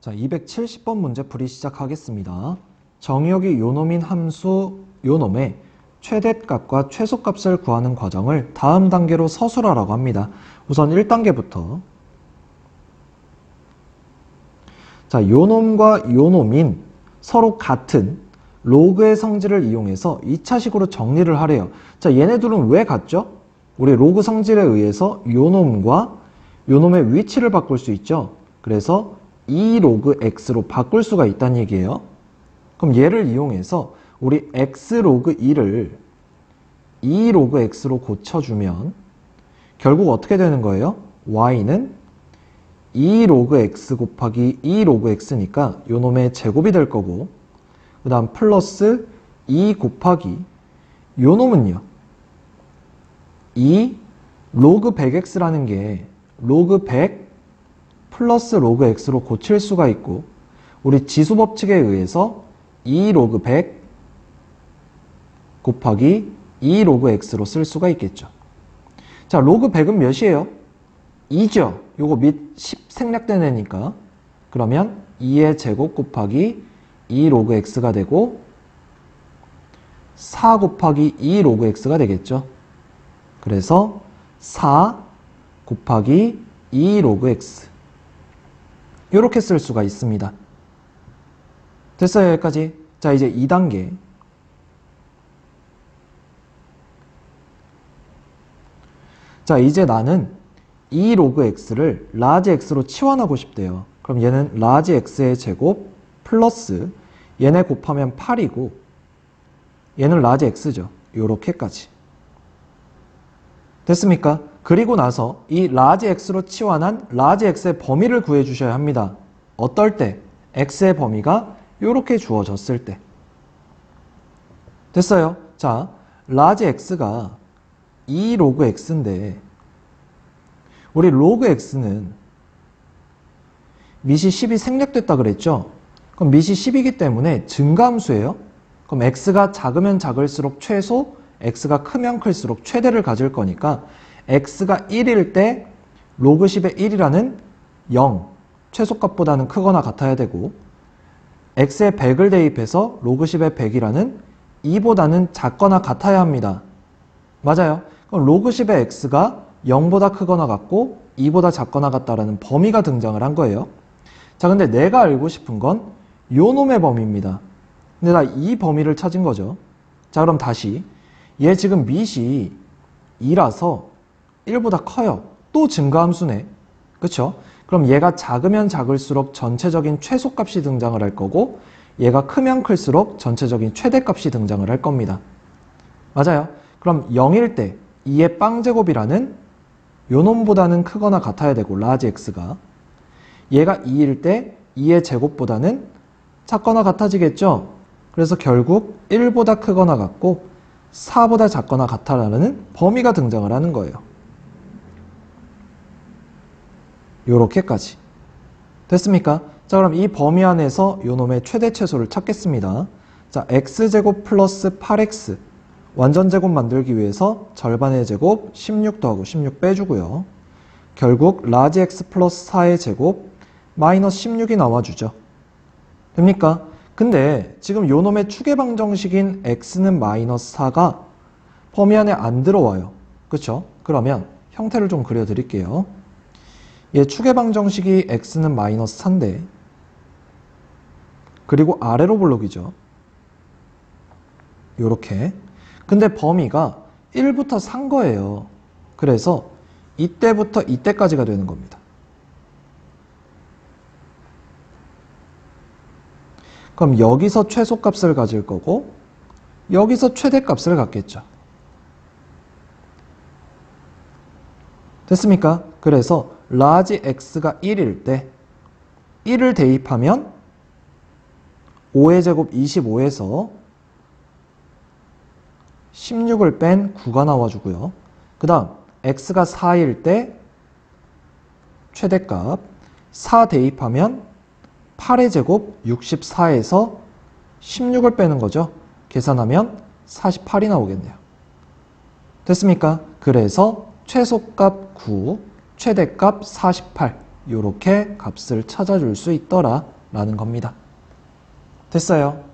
자, 270번 문제 풀이 시작하겠습니다. 정의역이 요놈인 함수 요놈의 최대값과 최소값을 구하는 과정을 다음 단계로 서술하라고 합니다. 우선 1단계부터 자, 요놈과 요놈인 서로 같은 로그의 성질을 이용해서 2차식으로 정리를 하래요. 자, 얘네들은 왜 같죠? 우리 로그 성질에 의해서 요놈과 요놈의 위치를 바꿀 수 있죠. 그래서 2 로그 x로 바꿀 수가 있다는 얘기예요. 그럼 얘를 이용해서 우리 x 로그 2를 2 로그 x로 고쳐주면 결국 어떻게 되는 거예요? y는 2 로그 x 곱하기 2 로그 x니까 요놈의 제곱이 될 거고 그 다음 플러스 2 곱하기 요놈은요 2 로그 100x라는 게 로그 100 플러스 로그 x로 고칠 수가 있고 우리 지수 법칙에 의해서 2 로그 100 곱하기 2 로그 x로 쓸 수가 있겠죠. 자, 로그 100은 몇이에요? 2죠. 요거 밑 10 생략된 애니까. 그러면 2의 제곱 곱하기 2 로그 x가 되고 4 곱하기 2 로그 x가 되겠죠. 그래서 4 곱하기 2 로그 x 이렇게 쓸 수가 있습니다. 됐어요 여기까지? 자 이제 2단계 자 이제 나는 2 로그 x를 라지 x로 치환하고 싶대요. 그럼 얘는 라지 x의 제곱 플러스 얘네 곱하면 8이고 얘는 라지 x죠. 요렇게까지. 됐습니까? 그리고 나서 이 라지 x로 치환한 라지 x의 범위를 구해 주셔야 합니다. 어떨 때? x의 범위가 이렇게 주어졌을 때. 됐어요. 자, 라지 x가 2 로그 x인데 우리 로그 x는 밑이 10이 생략됐다 그랬죠? 그럼 밑이 10이기 때문에 증가함수예요. 그럼 x가 작으면 작을수록 최소, x가 크면 클수록 최대를 가질 거니까 x가 1일 때 로그 10의 1이라는 0, 최소값보다는 크거나 같아야 되고 x에 100을 대입해서 로그 10의 100이라는 2보다는 작거나 같아야 합니다. 맞아요. 그럼 로그 10의 x가 0보다 크거나 같고 2보다 작거나 같다라는 범위가 등장을 한 거예요. 자, 근데 내가 알고 싶은 건 요 놈의 범위입니다. 근데 나 이 범위를 찾은 거죠. 자, 그럼 다시 얘 지금 밑이 2라서 1보다 커요. 또 증가함수네. 그쵸? 그럼 얘가 작으면 작을수록 전체적인 최소값이 등장을 할 거고 얘가 크면 클수록 전체적인 최대값이 등장을 할 겁니다. 맞아요. 그럼 0일 때 2의 빵제곱이라는 요놈보다는 크거나 같아야 되고 라지 x가 얘가 2일 때 2의 제곱보다는 작거나 같아지겠죠. 그래서 결국 1보다 크거나 같고 4보다 작거나 같아라는 범위가 등장을 하는 거예요. 요렇게까지. 됐습니까? 자, 그럼 이 범위 안에서 요 놈의 최대 최소를 찾겠습니다. 자, x제곱 플러스 8x. 완전 제곱 만들기 위해서 절반의 제곱 16 더하고 16 빼주고요. 결국 라지 x 플러스 4의 제곱 마이너스 16이 나와주죠. 됩니까? 근데 지금 요 놈의 추계방 정식인 x는 마이너스 4가 범위 안에 안 들어와요. 그쵸? 그러면 형태를 좀 그려드릴게요. 얘 추계방정식이 x는 마이너스 4인데 그리고 아래로 블록이죠. 요렇게. 근데 범위가 1부터 3 거예요. 그래서 이때부터 이때까지가 되는 겁니다. 그럼 여기서 최소값을 가질 거고 여기서 최대값을 갖겠죠. 됐습니까? 그래서 라지 x가 1일 때 1을 대입하면 5의 제곱 25에서 16을 뺀 9가 나와주고요. 그 다음 x가 4일 때 최대값 4 대입하면 8의 제곱 64에서 16을 빼는 거죠. 계산하면 48이 나오겠네요. 됐습니까? 그래서 최소값 9, 최대값 48 이렇게 값을 찾아줄 수 있더라 라는 겁니다. 됐어요.